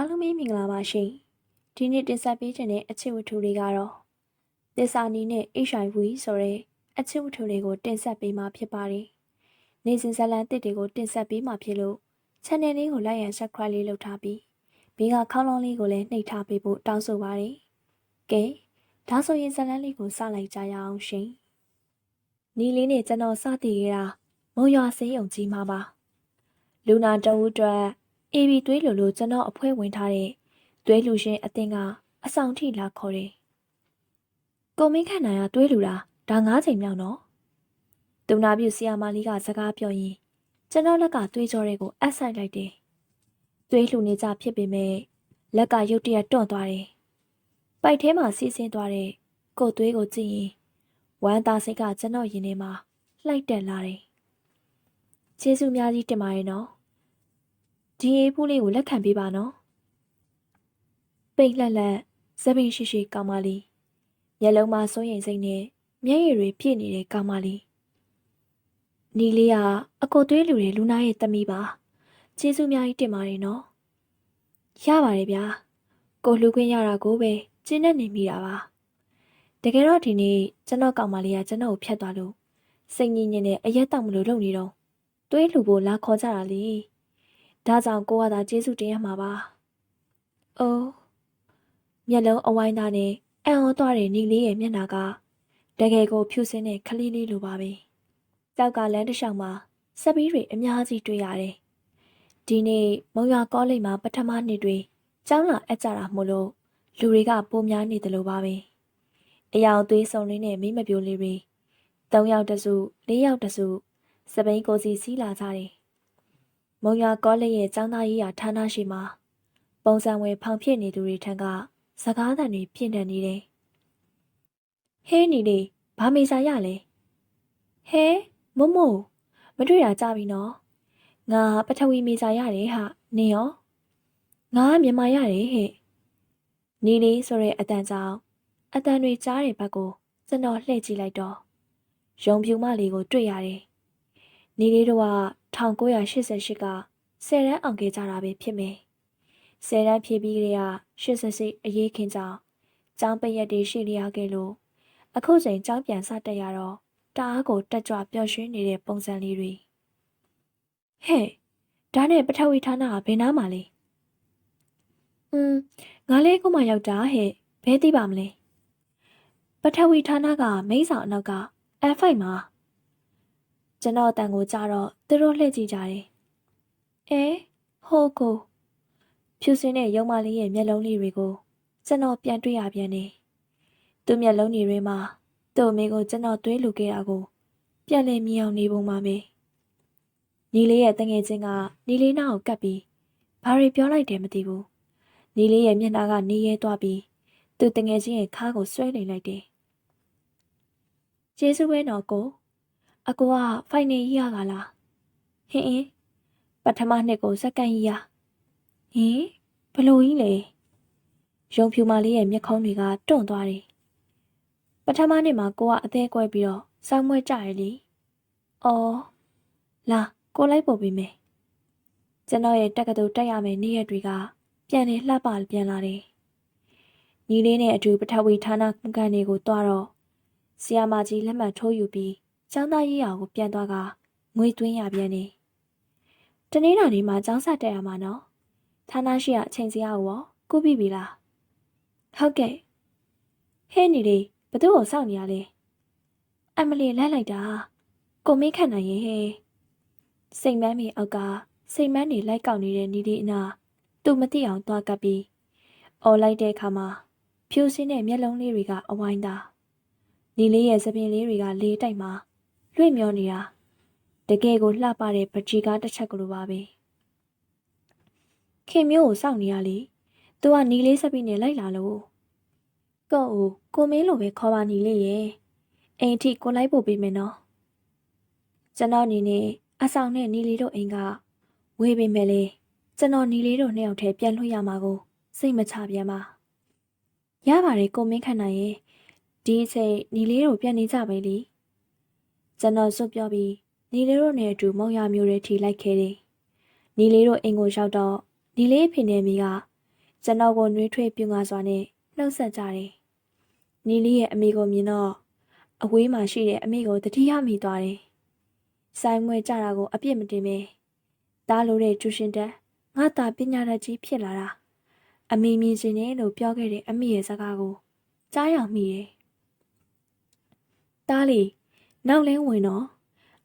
အားလုံးပဲမင်္ဂလာပါရှင်ဒီနေ့တင်ဆက်ပေးခြင်းတဲ့အချစ်ဝတ္ထုတွေကတော့သစ္စာနီနဲ့ HIV ဆိုတဲ့အချစ်ဝတ္ထုတွေကိုတင်ဆက်ပေးမှာဖြစ်ပါတယ်နေစဉ်ဇာတ်လမ်းတစ်တွေကိုတင်ဆက်ပေးမှာဖြစ်လို့ channel လေးကို like and subscribe လေးလုပ်ထားပြီးဘေးကခေါင်းလောင်းလေးကိုလည်းနှိပ်ထားပေးဖို့တောင်းဆိုပါတယ်ကဲဒါဆိုရင်ဇာတ်လမ်းလေးကိုစလိုက်ကြရအောင်ရှင်နီလေးနဲ့ကျွန်တော်စတည်ခဲ့တာမုံရွာစေးုံကြီးမှာပါလူနာတဝူအတွက် AB သွေးလူလိုကျွန်တော်အဖွဲဝင်ထားတဲ့သွေးလူရှင်အတင်းကအဆောင်ထိလာခေါ်တယ်။ကိုမင်းခန့်နိုင်ကသွေးလူတာဒါ၅ချိန်မြောက်နော်။ဒုနာပြုဆီယာမာလီကစကားပြောရင်ကျွန်တော်လက်ကသွေးကြောတွေကိုအပ်ဆိုင်လိုက်တယ်။သွေးလူနေကြဖြစ်ပေမဲ့လက်ကရုတ်တရက်တွန့်သွားတယ်။ပိုက်ထဲမှာစီးဆင်းသွားတဲ့ကိုယ်သွေးကိုကြည့်ရင်ဝမ်းသားစိတ်ကကျွန်တော်ရင်ထဲမှာလှိုက်တက်လာတယ်။ကျေးဇူးများကြီးတင်ပါတယ်နော်။ ဒီအေးဖူးလေးကိုလက်ခံပေးပါနော်ပိတ်လက်လက်စပင်းရှိရှိကောင်းမလေးမျက်လုံးမှာစိုးရိမ်စိတ်နဲ့မျက်ရည်တွေပြည့်နေတဲ့ကောင်းမလေးနီလေးကအကိုသွေးလူတွေလူနာရဲ့တမီပါကျေးဇူးများကြီးတင်ပါတယ်နော်ရပါတယ်ဗျာကိုလှူခွင့်ရတာကိုပဲကျင်းနေနေမိတာပါတကယ်တော့ဒီနေ့ကျွန်တော်ကောင်မလေးကကျွန်တော်ကိုဖျက်သွားလို့စိတ်ညစ်ညစ်နဲ့အရက်တောက်မလို့လုပ်နေတော့သွေးလှူဖို့လာခေါ်ကြတာလေ ဒါကြောင့်ကိုကသာကျေးဇူးတင်ရမှာပါ။အိုးမျက်လုံးအဝိုင်းသားနဲ့အံ့ဩသွားတဲ့ညီလေးရဲ့မျက်နှာကတကယ်ကိုဖြူစင်းတဲ့ခလေးလေးလိုပါပဲ။ကြောက်ကလမ်းတစ်လျှောက်မှာစပီးတွေအများကြီးတွေ့ရတယ်။ဒီနေ့မုံရွာကောလိပ်မှာပထမနှစ်တွေကျောင်းလာအပ်ကြတာမို့လို့လူတွေကပိုများနေတယ်လို့ပါပဲ။အယောင်သွေးစုံလေးနဲ့မိမပြိုလေးတွေ၃ယောက်တစု၄ယောက်တစုစပိန်ကိုစီစီးလာကြတယ် မုံရွာကောလိပ်ရဲ့ចောင်းသားရေးရာဌာနရှိမှာပုံစံဝင်ဖောင်ဖြစ်နေသူတွေထံကစကားသံတွေပြင့်တန်နေတယ်။ဟဲနီလေးဘာမေစာရလဲ။ဟဲမမို့မတွေ့တာကြပြီနော်။ငါပထဝီမေစာရတယ်ဟာနင်ရော။ငါမြန်မာရတယ်ဟဲ့။နီလေးဆိုတဲ့အတန်ကြောင့်အတန်တွေကြားတဲ့ဘက်ကိုကျွန်တော်လှည့်ကြည့်လိုက်တော့ရုံဖြူမလေးကိုတွေ့ရတယ်။ နီလေးတို့က1988က10တန်းအောင်ခဲ့ကြတာပဲဖြစ်မယ်။10တန်းဖြည့်ပြီးကြတဲ့88အရေးခင်ကြောင့်ကျောင်းပရက်တွေရှိလျားခဲ့လို့အခုချိန်ကျောင်းပြန်စတက်ရတော့တအားကိုတက်ကြွပျော်ရွှင်နေတဲ့ပုံစံလေးတွေဟဲ့ဒါနဲ့ပထဝီဌာနကဘယ်နားမှာလဲ။อืมငါလေးခုမှရောက်တာဟဲ့ဘဲသိပါမလဲ။ပထဝီဌာနကမိန်းဆောင်အနောက်က F5 မှာ ကျွန်တော်တန်ကိုကြတော့သူတို့လှည့်ကြည့်ကြတယ်။အဲဟိုကိုဖြူစင်းတဲ့ရုံမလေးရဲ့မျက်လုံးလေးတွေကိုကျွန်တော်ပြန်တွေ့ရပြန်နေ။သူ့မျက်လုံးတွေမှာသူ့အမေကိုကျွန်တော်တွေးလူခဲ့တာကိုပြန်လည်မြင်အောင်နေပုံပါပဲ။ညီလေးရဲ့တငယ်ချင်းကညီလေးနာကိုကပ်ပြီးဘာတွေပြောလိုက်တယ်မသိဘူး။ညီလေးရဲ့မျက်နှာကနေရဲသွားပြီးသူ့တငယ်ချင်းရဲ့ခါးကိုဆွဲနေလိုက်တယ်။ကျေးဇူးပဲနော်ကို အကိုကဖိုင်နေကြီးရကလားဟင်းအင်းပထမနှစ်ကိုစက္ကန့်ကြီးရဟင်ဘလို့ကြီးလဲရုံဖြူမလေးရဲ့မျက်ခုံးတွေကတွန့်သွားတယ်ပထမနှစ်မှာကိုကအသေးကွဲပြီးတော့စောင်းမွဲကြရလေအော်လာကိုလိုက်ပို့ပေးမယ်ကျွန်တော်ရဲ့တက်ကတူတက်ရမယ်နေ့ရက်တွေကပြန်နေလှပပြန်လာတယ်ညီလေးနဲ့အတူပထဝီဌာနကန်တွေကိုတွားတော့ဆီယာမကြီးလက်မှတ်ထိုးယူပြီး ကျောင်းသားရေးရာကိုပြန်သွားကငွေသွင်းရပြန်နေတနေ့တာနေမှာကျောင်းဆက်တက်ရမှာနော်ဌာနရှိရအချိန်စီရကိုရောကုပြီပြီလားဟုတ်ကဲ့ဟဲ့နေလေဘသူ့ကိုစောင့်နေရလဲအမလီလိုက်လိုက်တာကိုမင်းခန့်နိုင်ရဲ့ဟဲ့စိတ်မန်းမီအောက်ကစိတ်မန်းနေလိုက်ကောက်နေတဲ့နီဒီအနာသူမသိအောင်သွားကပ်ပြီးအော်လိုက်တဲ့အခါမှာဖြူစင်းတဲ့မျက်လုံးလေးတွေကအဝိုင်းသားနီလေးရဲ့သပင်လေးတွေကလေးတိုက်မှာ လွင့်မျောနေတာတကယ်ကိုလှပတဲ့ပကြီးကားတစ်ချက်ကလေးပါပဲခင်မျိုးကိုစောင့်နေရလေသူကနီလေးဆက်ပြီးနေလိုက်လာလို့ကို့ကိုကိုမင်းလိုပဲခေါ်ပါနီလေးရဲ့အိမ်ထိကိုလိုက်ဖို့ပေးမယ်နော်ကျွန်တော်နေနေအဆောင်နဲ့နီလေးတို့အိမ်ကဝေးပေးမယ်လေကျွန်တော်နီလေးတို့နှစ်ယောက်တည်းပြန်လွှတ်ရမှာကိုစိတ်မချပြန်ပါရပါတယ်ကိုမင်းခန့်နိုင်ရဲ့ဒီအချိန်နီလေးတို့ပြန်နေကြပဲလေ ကျွန်တော်စွတ်ပြောပြီးနီလေးတို့နဲ့အတူမုံရမျိုးတွေထိလိုက်ခဲ့တယ်။နီလေးတို့အိမ်ကိုရောက်တော့နီလေးဖေနေမိကကျွန်တော်ကိုနှွေးထွေးပြူငါစွာနဲ့နှုတ်ဆက်ကြတယ်။နီလေးရဲ့အမေကိုမြင်တော့အဝေးမှာရှိတဲ့အမေကိုတတိယမိသွားတယ်။ဆိုင်မွေကြတာကို အပြစ်မတင်ပဲ။တားလို့တဲ့ကျူရှင်တက်ငါတာပညာတတ်ကြီးဖြစ်လာတာ။အမေမြင်စင်တယ်လို့ပြောခဲ့တဲ့အမေရဲ့စကားကိုကြားရောက်မိတယ်။တားလီ နောက်လဲဝင်တော့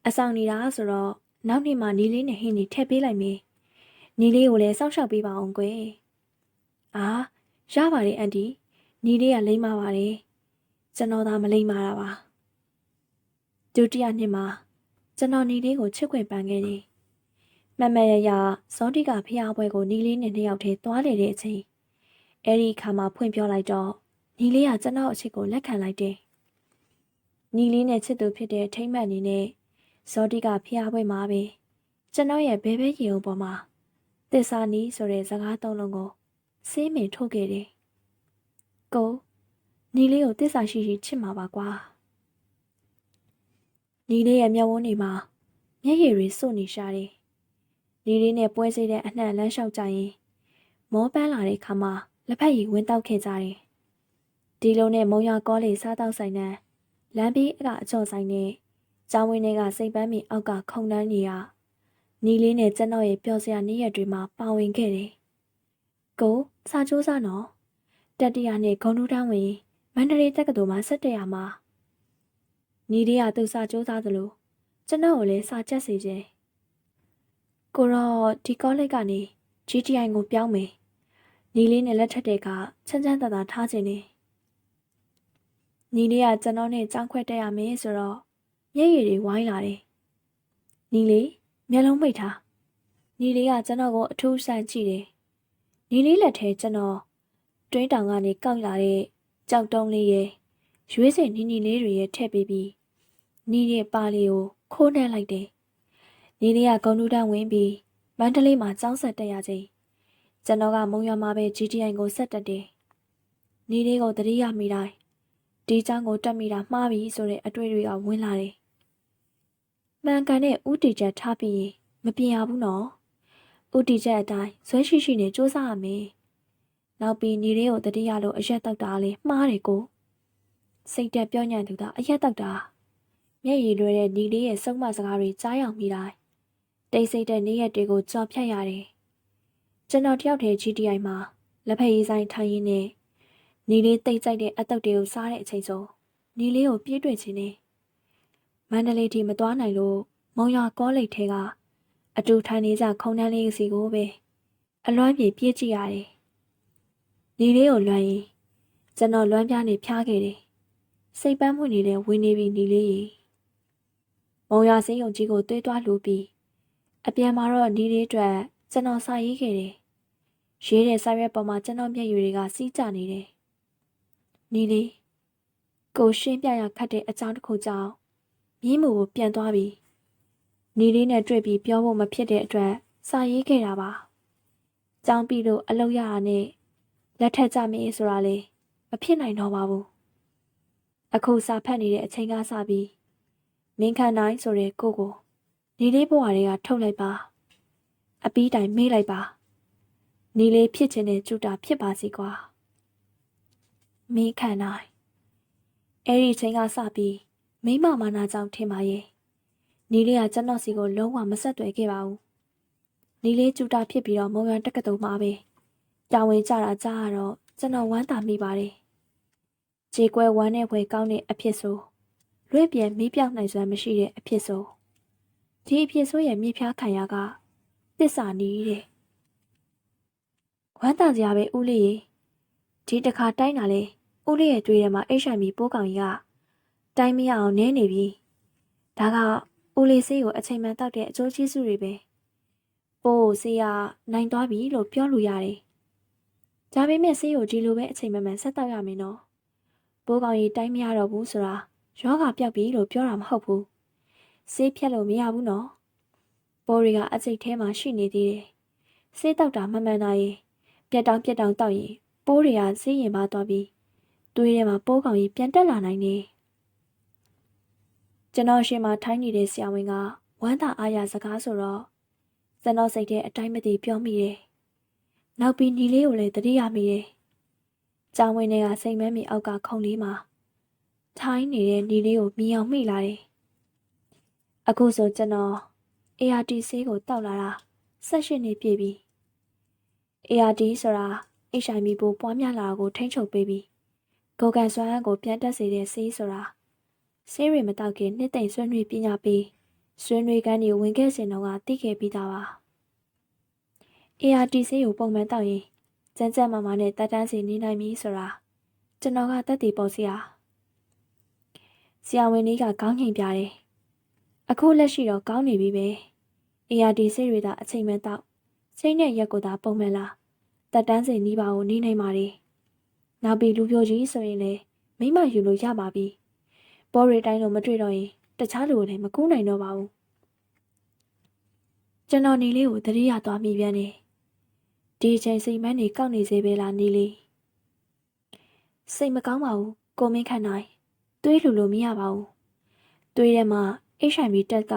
အဆောင်နေတာဆိုတော့နောက်နေ့မှနီလေးနဲ့ဟင်းနေထည့်ပေးလိုက်မယ်။နီလေးကိုလည်းစောင့်ရှောက်ပေးပါအောင်ကွယ်။အာရပါတယ်အန်တီနီလေးကလိမ့်ပါပါတယ်။ကျွန်တော်သာမလိမ့်ပါတာပါ။ဒုတိယနှစ်မှာကျွန်တော်နီလေးကိုချစ်ခွင့်ပန်ခဲ့တယ်။မမရရဇောတိကဖျားပွဲကိုနီလေးနဲ့နှစ်ယောက်တည်းသွားလေတဲ့အချိန်အဲဒီအခါမှာဖွင့်ပြောလိုက်တော့နီလေးကကျွန်တော်အချစ်ကိုလက်ခံလိုက်တယ်။ နီလေးနဲ့ချစ်သူဖြစ်တဲ့ထိမ့်မှတ်အနေနဲ့ဇောတိကဖျားပွဲမှာပဲကျွန်တော်ရဲ့ဘဲဘဲရေုံပေါ်မှာသစ္စာနီးဆိုတဲ့စကားသုံးလုံးကိုစေးမင်ထုတ်ခဲ့တယ်။ကိုနီလေးကိုသစ္စာရှိရှိချစ်မှာပါကွာ။နီလေးရဲ့မျက်ဝန်းတွေမှာမျက်ရည်တွေစွတ်နေရှာတယ်။နီလေးနဲ့ပွဲစေးတဲ့အနှံ့လမ်းလျှောက်ကြရင်မောပန်းလာတဲ့ခါမှာလက်ဖက်ရည်ဝင်တောက်ခဲ့ကြတယ်။ဒီလိုနဲ့မုံရကောလေးစားတောက်ဆိုင်နဲ့ လမ်းပြီးအကအကျော်ဆိုင်နဲ့ကျောင်းဝင်းတွေကစိတ်ပန်းမီအောက်ကခုံတန်းနေရနီလေးနဲ့ကျွန်တော်ရဲ့ပျော်စရာနေ့ရက်တွေမှာပါဝင်ခဲ့တယ်။ကိုစာကြိုးစားနော်တတရနဲ့ဂုံတူးတန်းဝင်မန္တလေးတက္ကသိုလ်မှာဆက်တရမှာနီလေးကသူစာကြိုးစားသလိုကျွန်တော်ကိုလည်းစာချက်စီခြင်းကိုတော့ဒီကောလိပ်ကနေ GTI ကိုပြောင်းမယ်နီလေးနဲ့လက်ထက်တွေကချမ်းချမ်းသာသာထားခြင်းနေ နီလေးကကျွန်တော်နဲ့ကြောင်းခွဲတက်ရမယ်ဆိုတော့မျက်ရည်တွေဝိုင်းလာတယ်နီလေးမျက်လုံးပိတ်ထားနီလေးကကျွန်တော်ကိုအထူးဆန့်ကြည့်တယ်နီလေးလက်ထဲကျွန်တော်တွင်းတောင်ကနေကောက်လာတဲ့ကြောက်တုံးလေးရဲ့ရွေးစင်နီနီလေးတွေရဲ့ထည့်ပေးပြီးနီးရဲ့ပါလေးကိုခိုးနှက်လိုက်တယ်နီလေးကဂုံတူတန်းဝင်ပြီးမန္တလေးမှာကျောင်းဆက်တက်ရချိန်ကျွန်တော်ကမုံရွာမှာပဲ GTI ကိုဆက်တက်တယ်နီလေးကိုတတိယမိတိုင်း ဒီချောင်းကိုတက်မိတာမှားပြီဆိုတဲ့အတွေ့တွေကဝင်လာတယ်မှန်ကန်တဲ့ဥတီချက်ထားပြီးရင်မပြင်ရဘူးနော်ဥတီချက်အတိုင်းဇွဲရှိရှိနဲ့စူးစမ်းရမယ်နောက်ပြီးညီလေးကိုတတိယလို့အရက်တောက်တာလေမှားတယ်ကိုစိတ်တက်ပြောညံ့သူကအရက်တောက်တာမျက်ရည်လွှဲတဲ့ညီလေးရဲ့စုံမစကားတွေကြားရောက်မိတိုင်းတိတ်ဆိတ်တဲ့နေ့ရက်တွေကိုကြော်ဖြတ်ရတယ်ကျွန်တော်တယောက်တည်း GTI မှာလက်ဖက်ရည်ဆိုင်ထိုင်ရင်းနဲ့ ညီလေးတိတ်ကြိုက်တဲ့အတုပ်တွေကိုစားတဲ့အချိန်ဆုံးညီလေးကိုပြေးတွေ့ခြင်းနဲ့မန္တလေးထိမသွားနိုင်လို့မုံရကောလိပ်ထဲကအတူထိုင်နေကြခုံတန်းလေးစီကိုပဲအလွမ်းပြေပြေးကြည့်ရတယ်။ညီလေးကိုလွမ်းရင်ကျွန်တော်လွမ်းပြားနေဖျားခဲ့တယ်။စိတ်ပန်းမှုနေတဲ့ဝင်းနေပြီညီလေးကြီး။မုံရစင်းယုံကြီးကိုတွေးသွားလူပြီးအပြန်မှာတော့ညီလေးအတွက်ကျွန်တော်စာရေးခဲ့တယ်။ရေးတဲ့စာရွက်ပေါ်မှာကျွန်တော်မျက်ရည်တွေကစီးကျနေတယ်။ ညီလေးကိုရှင်းပြရခတ်တဲ့အကြောင်းတစ်ခုကြောင့်မြင်းမူကိုပြန်သွားပြီးနေလေးနဲ့တွေ့ပြီးပြောဖို့မဖြစ်တဲ့အတွက်စာရေးခဲ့တာပါ။ကြောင်းပြီးလို့အလုပ်ရတာနဲ့လက်ထက်ကြမင်းဆိုတာလေမဖြစ်နိုင်တော့ပါဘူး။အခုစာဖတ်နေတဲ့အချိန်ကစပြီးမင်းခန့်နိုင်ဆိုတဲ့ကိုကိုနေလေးဘဝတွေကထုတ်လိုက်ပါ။အပီးတိုင်မေးလိုက်ပါ။နေလေးဖြစ်ခြင်းနဲ့ကျူတာဖြစ်ပါစီကွာ။ မင်းခန့်နိုင်အဲ့ဒီချိန်ကစပြီးမိမမာနာကြောင့်ထင်ပါရဲ့နီလေးကကျွန်တော်စီကိုလုံးဝမဆက်သွယ်ခဲ့ပါဘူးနီလေးကျူတာဖြစ်ပြီးတော့မုံရန်တက္ကသိုလ်မှာပဲတာဝန်ကြတာကြားရတော့ကျွန်တော်ဝမ်းသာမိပါတယ်ခြေကွဲဝမ်းနဲ့ဝယ်ကောင်းတဲ့အဖြစ်ဆိုလွင့်ပြန်မေးပြောက်နိုင်စွမ်းမရှိတဲ့အဖြစ်ဆိုဒီအဖြစ်ဆိုရဲ့မြေဖြားခံရကသစ္စာနီးတဲ့ဝမ်းသာစရာပဲဦးလေးဒီတခါတိုင်းတာလေ ဦးလေးရဲ့တွေးထဲမှာ HIV ပိုးကောင်ကြီးကတိုင်းမရအောင်နဲနေပြီဒါကဦးလေးဆေးကိုအချိန်မှန်တောက်တဲ့အကျိုးကျေးဇူးတွေပဲပိုးဆေးကနိုင်သွားပြီလို့ပြောလို့ရတယ်ဒါပေမဲ့ဆေးကိုဒီလိုပဲအချိန်မှန်မှန်ဆက်တောက်ရမယ်နော်ပိုးကောင်ကြီးတိုင်းမရတော့ဘူးဆိုတာယောဂပြောက်ပြီလို့ပြောတာမဟုတ်ဘူးဆေးဖြတ်လို့မရဘူးနော်ပိုးတွေကအစိတ်ထဲမှာရှိနေသေးတယ်ဆေးတောက်တာမမှန်တာရင်ပြက်တောင်ပြက်တောင်တောက်ရင်ပိုးတွေကဆေးရင်ပါသွားပြီး သွေးထဲမှာပိုးကောင်ကြီးပြန်တက်လာနိုင်တယ်ကျွန်တော်ရှင်မှာထိုင်းနေတဲ့ဆရာဝန်ကဝမ်းသာအားရစကားဆိုတော့ကျွန်တော်စိတ်ထဲအတိုင်းမသိပြောမိတယ်နောက်ပြီးညီလေးကိုလည်းတတိယမိတယ်။ကျောင်းဝင်တွေကစိတ်မမ်းမီအောက်ကခုံလေးမှာထိုင်းနေတဲ့ညီလေးကိုမြင်အောင်မိလာတယ်။အခုဆိုကျွန်တော် ART ဆေးကိုတောက်လာတာ၁၈နှစ်ပြည့်ပြီ။ ART ဆိုတာ HIV ပိုးပွားများလာတာကိုထိန်းချုပ်ပေးပြီး ကိုယ်ကန်စွမ်းအားကိုပြန်တက်စေတဲ့ဆေးဆိုတာဆေးတွေမတောက်ခင်နှစ်သိမ့်ဆွေးနွေးပညာပေးဆွေးနွေးကန်းတွေဝင်ခဲ့စဉ်တော့ကသိခဲ့ပြီးသားပါ။ ART ဆေးကိုပုံမှန်တောက်ရင်စမ်းစမ်းမာမာနဲ့တက်တန်းစီနေနိုင်ပြီဆိုတာကျွန်တော်ကတက်တည်ပေါ်စရာဆရာဝန်ကြီးကကောင်းငင်ပြတယ်အခုလက်ရှိတော့ကောင်းနေပြီပဲ ART ဆေးတွေသာအချိန်မှန်တောက်ချိန်နဲ့ရက်ကိုသာပုံမှန်လားတက်တန်းစီနီးပါကိုနေနိုင်ပါ रे နောက်ပြီးလူပြိုကြီးဆိုရင်လည်းမိမယူလို့ရပါပြီပေါ်ရီတိုင်းလို့မတွေ့တော့ရင်တခြားလူကိုလည်းမကူးနိုင်တော့ပါဘူးကျွန်တော်ညီလေးကိုတတိယသွားမိပြန်တယ်ဒီအချိန်စိတ်မန်းနေကောက်နေစေပဲလားညီလေးစိတ်မကောင်းပါဘူးကိုမင်းခန့်နိုင်သွေးလူလို့မရပါဘူးသွေးထဲမှာ HIV တက်က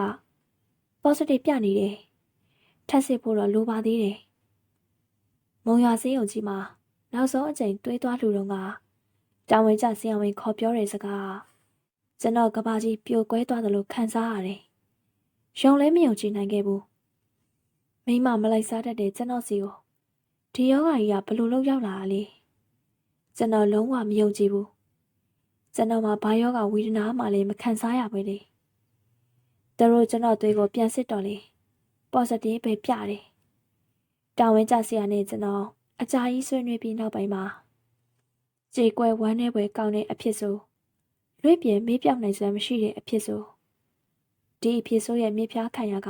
positive ပြနေတယ်ထပ်စစ်ဖို့တော့လိုပါသေးတယ်မုံရဆေးရုံကြီးမှာ နောက်ဆုံးအချိန်တွေးသွားလူတော့ကတာဝန်ကျဆရာဝန်ခေါ်ပြောတဲ့စကားကျွန်တော်ကဘာကြီးပြိုကွဲသွားတယ်လို့ခံစားရတယ်။ရုံလည်းမယုံကြည်နိုင်ခဲ့ဘူး။မိမမလိုက်စားတတ်တဲ့ကျွန်တော်စီကိုဒီယောဂကြီးကဘလို့လောက်ရောက်လာတာလဲ။ကျွန်တော်လုံးဝမယုံကြည်ဘူး။ကျွန်တော်မှာဘာယောဂဝေဒနာမှလည်းမခံစားရပဲလေ။သူတို့ကျွန်တော်သွေးကိုပြန်စစ်တော့လေ positive ပဲပြတယ်။တာဝန်ကျဆရာနဲ့ကျွန်တော် အကြာကြီးဆွေးနွေးပြီးနောက်ပိုင်းမှာကြေကွဲဝမ်းနေပွဲကောင်းတဲ့အဖြစ်ဆိုလွင့်ပြဲမေးပြောက်နိုင်စရာမရှိတဲ့အဖြစ်ဆိုဒီအဖြစ်ဆိုရဲ့မြေဖျားခံရက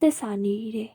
သစ္စာနီးတဲ့